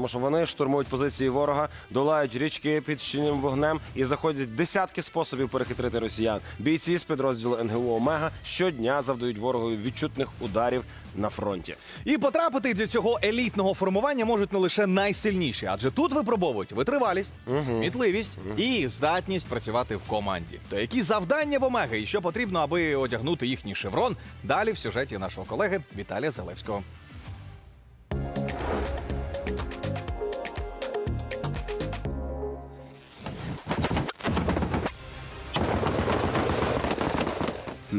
Тому що вони штурмують позиції ворога, долають річки під щільним вогнем і заходять десятки способів перехитрити росіян. Бійці з підрозділу НГУ Омега щодня завдають ворогові відчутних ударів на фронті. І потрапити до цього елітного формування можуть не лише найсильніші, адже тут випробовують витривалість, мітливість і здатність працювати в команді. То які завдання в Омеги і що потрібно, аби одягнути їхній шеврон? Далі в сюжеті нашого колеги Віталія Залевського.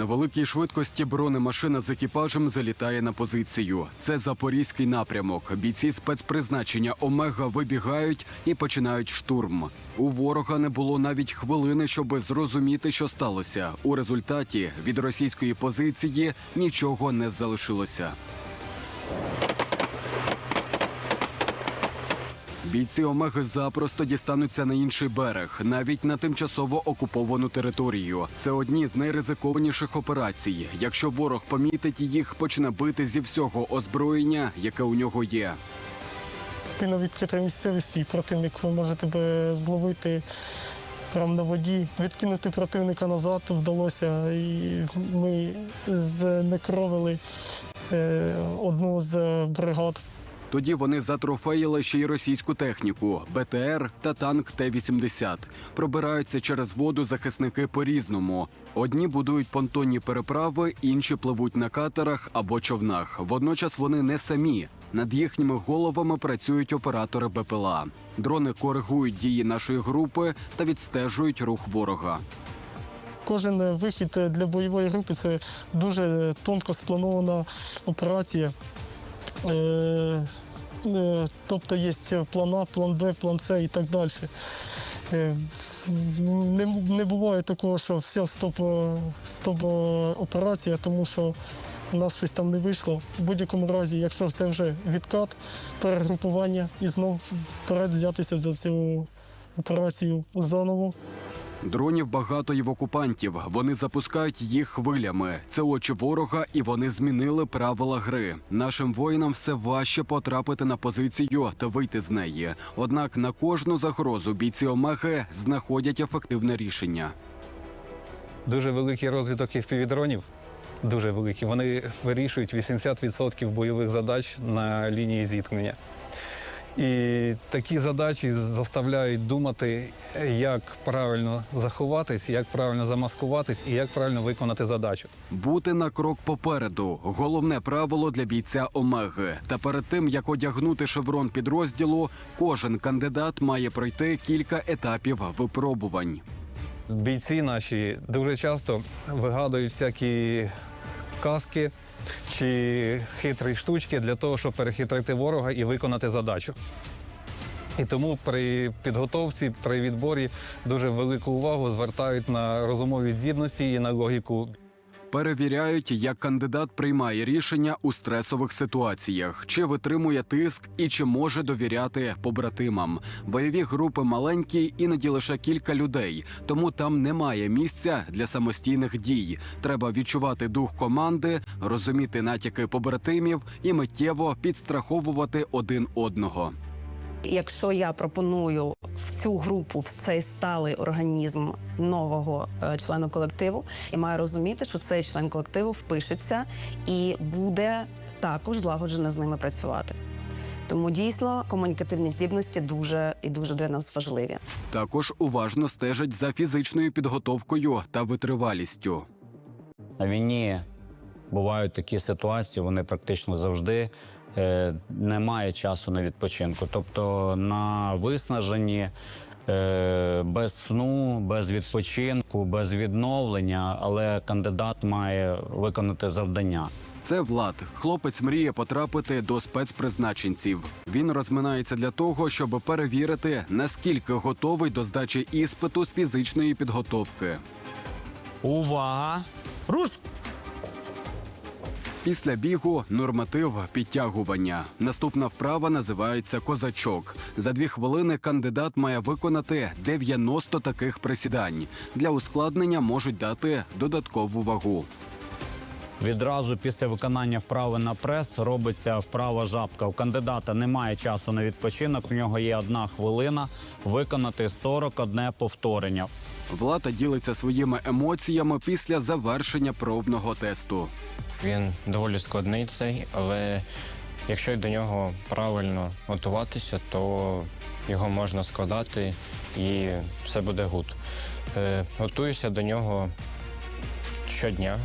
На великій швидкості бронемашина з екіпажем залітає на позицію. Це запорізький напрямок. Бійці спецпризначення Омега вибігають і починають штурм. У ворога не було навіть хвилини, щоб зрозуміти, що сталося. У результаті від російської позиції нічого не залишилося. Бійці Омеги запросто дістануться на інший берег, навіть на тимчасово окуповану територію. Це одні з найризикованіших операцій. Якщо ворог помітить їх, почне бити зі всього озброєння, яке у нього є. Ти на відкритій місцевості, і противник може тебе зловити прямо на воді. Відкинути противника назад вдалося, і ми знекровили е, одну з бригад. Тоді вони затрофеїли ще й російську техніку БТР та танк Т-80. Пробираються через воду захисники по-різному. Одні будують понтонні переправи, інші пливуть на катерах або човнах. Водночас вони не самі. Над їхніми головами працюють оператори БПЛА. Дрони коригують дії нашої групи та відстежують рух ворога. Кожен вихід для бойової групи це дуже тонко спланована операція. Е, е, Тобто є план А, план Б, план С і так далі. Е, Не, не буває такого, що вся стоп, стоп операція, тому що у нас щось там не вийшло. В будь-якому разі, якщо це вже відкат, перегрупування і знов вперед взятися за цю операцію заново. Дронів багато і в окупантів. Вони запускають їх хвилями. Це очі ворога, і вони змінили правила гри. Нашим воїнам все важче потрапити на позицію та вийти з неї. Однак на кожну загрозу бійці Омеги знаходять ефективне рішення. Дуже великий розвиток FPV-дронів. Дуже великий. Вони вирішують 80% бойових задач на лінії зіткнення. І такі задачі заставляють думати, як правильно заховатись, як правильно замаскуватись і як правильно виконати задачу. Бути на крок попереду головне правило для бійця Омеги. Та перед тим як одягнути шеврон підрозділу, кожен кандидат має пройти кілька етапів випробувань. Бійці наші дуже часто вигадують всякі казки чи хитрі штучки для того, щоб перехитрити ворога і виконати задачу. І тому при підготовці, при відборі дуже велику увагу звертають на розумові здібності і на логіку Перевіряють, як кандидат приймає рішення у стресових ситуаціях, чи витримує тиск і чи може довіряти побратимам. Бойові групи маленькі, іноді лише кілька людей, тому там немає місця для самостійних дій. Треба відчувати дух команди, розуміти натяки побратимів і миттєво підстраховувати один одного. Якщо я пропоную в цю групу, в цей сталий організм нового е, члена колективу, я маю розуміти, що цей член колективу впишеться і буде також злагоджено з ними працювати. Тому дійсно комунікативні здібності дуже і дуже для нас важливі. Також уважно стежать за фізичною підготовкою та витривалістю. На війні бувають такі ситуації, вони практично завжди немає часу на відпочинку. Тобто на виснаженні, е, без сну, без відпочинку, без відновлення, але кандидат має виконати завдання. Це Влад. Хлопець мріє потрапити до спецпризначенців. Він розминається для того, щоб перевірити, наскільки готовий до здачі іспиту з фізичної підготовки. Увага! Руш! Після бігу норматив підтягування. Наступна вправа називається козачок. За дві хвилини кандидат має виконати 90 таких присідань. Для ускладнення можуть дати додаткову вагу. Відразу після виконання вправи на прес робиться вправа жабка. У кандидата немає часу на відпочинок. В нього є одна хвилина виконати 41 повторення. Влада ділиться своїми емоціями після завершення пробного тесту. Він доволі складний цей, але якщо до нього правильно готуватися, то його можна складати і все буде гуд. Е, готуюся до нього щодня.